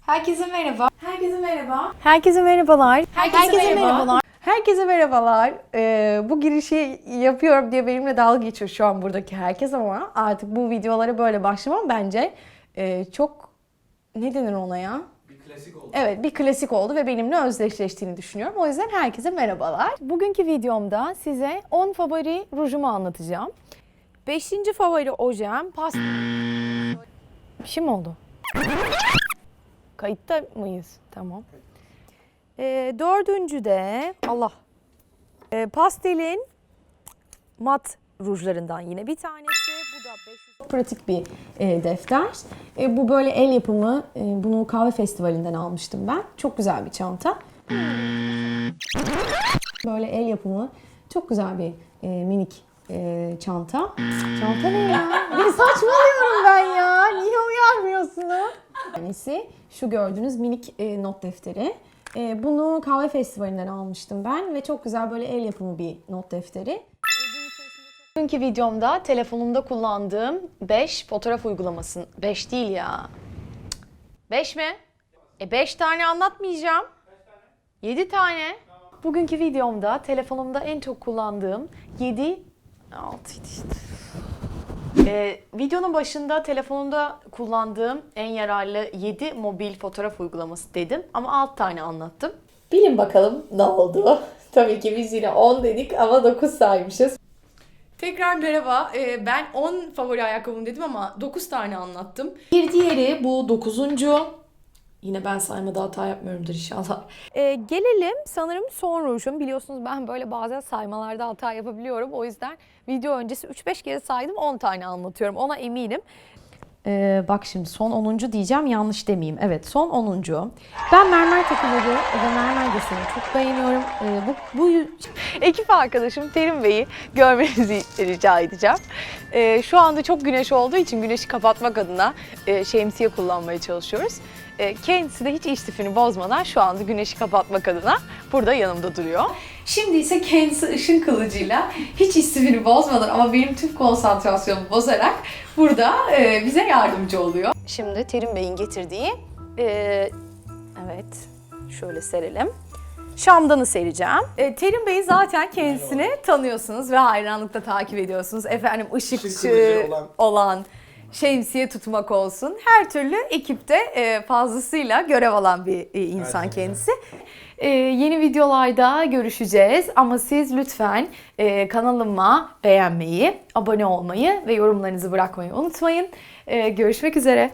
Herkese merhaba. Herkese merhaba. Herkese merhabalar. Herkese merhaba. Herkese merhabalar. Ee, bu girişi yapıyorum diye benimle dalga geçiyor şu an buradaki herkes ama artık bu videolara böyle başlamam bence e, çok ne denir ona ya? Bir klasik oldu. Evet bir klasik oldu ve benimle özdeşleştiğini düşünüyorum. O yüzden herkese merhabalar. Bugünkü videomda size 10 favori rujumu anlatacağım. 5. favori ojem pastel. Bir şey mi oldu? Kayıtta mıyız? Tamam. Ee, dördüncü de Allah. Ee, pastelin mat rujlarından yine bir tanesi. Bu da 500. Pratik bir e, defter. E, bu böyle el yapımı. e, bunu kahve festivalinden almıştım ben. Çok güzel bir çanta. Böyle el yapımı. Çok güzel bir e, minik e, çanta. Çanta ne ya? Bir saçmalıyorum ben ya. Niye uyarmıyorsunuz? Tanesi şu gördüğünüz minik e, not defteri. E, bunu kahve festivalinden almıştım ben ve çok güzel böyle el yapımı bir not defteri. Bugünkü videomda telefonumda kullandığım 5 fotoğraf uygulamasını... 5 değil ya. 5 mi? E 5 tane anlatmayacağım. 7 tane. Bugünkü videomda telefonumda en çok kullandığım 7... 6 işte. Ee, videonun başında telefonumda kullandığım en yararlı 7 mobil fotoğraf uygulaması dedim ama 6 tane anlattım. Bilin bakalım ne oldu? Tabii ki biz yine 10 dedik ama 9 saymışız. Tekrar merhaba. Ee, ben 10 favori ayakkabım dedim ama 9 tane anlattım. Bir diğeri bu 9. Yine ben saymada hata yapmıyorumdur inşallah. Ee, gelelim sanırım son rujum. Biliyorsunuz ben böyle bazen saymalarda hata yapabiliyorum. O yüzden video öncesi 3-5 kere saydım 10 tane anlatıyorum. Ona eminim. Ee, bak şimdi son 10. diyeceğim yanlış demeyeyim. Evet son 10. Ben mermer takıları ve mermer deseni çok beğeniyorum. Ee, bu, bu ekip arkadaşım Terim Bey'i görmenizi rica edeceğim. Ee, şu anda çok güneş olduğu için güneşi kapatmak adına e, şemsiye kullanmaya çalışıyoruz. E, kendisi de hiç istifini bozmadan şu anda güneşi kapatmak adına burada yanımda duruyor. Şimdi ise kendisi ışın kılıcıyla hiç istifini bozmadan ama benim tüm konsantrasyonumu bozarak burada e, bize yardımcı oluyor. Şimdi Terim Bey'in getirdiği, e, evet şöyle serelim. Şamdanı sereceğim. E, Terim Bey'i zaten kendisini tanıyorsunuz ve hayranlıkla takip ediyorsunuz. Efendim ışıkçı Işık kılıcı olan- olan, şemsiye tutmak olsun. Her türlü ekipte e, fazlasıyla görev alan bir e, insan Her kendisi. E, yeni videolarda görüşeceğiz ama siz lütfen e, kanalıma beğenmeyi, abone olmayı ve yorumlarınızı bırakmayı unutmayın. E, görüşmek üzere.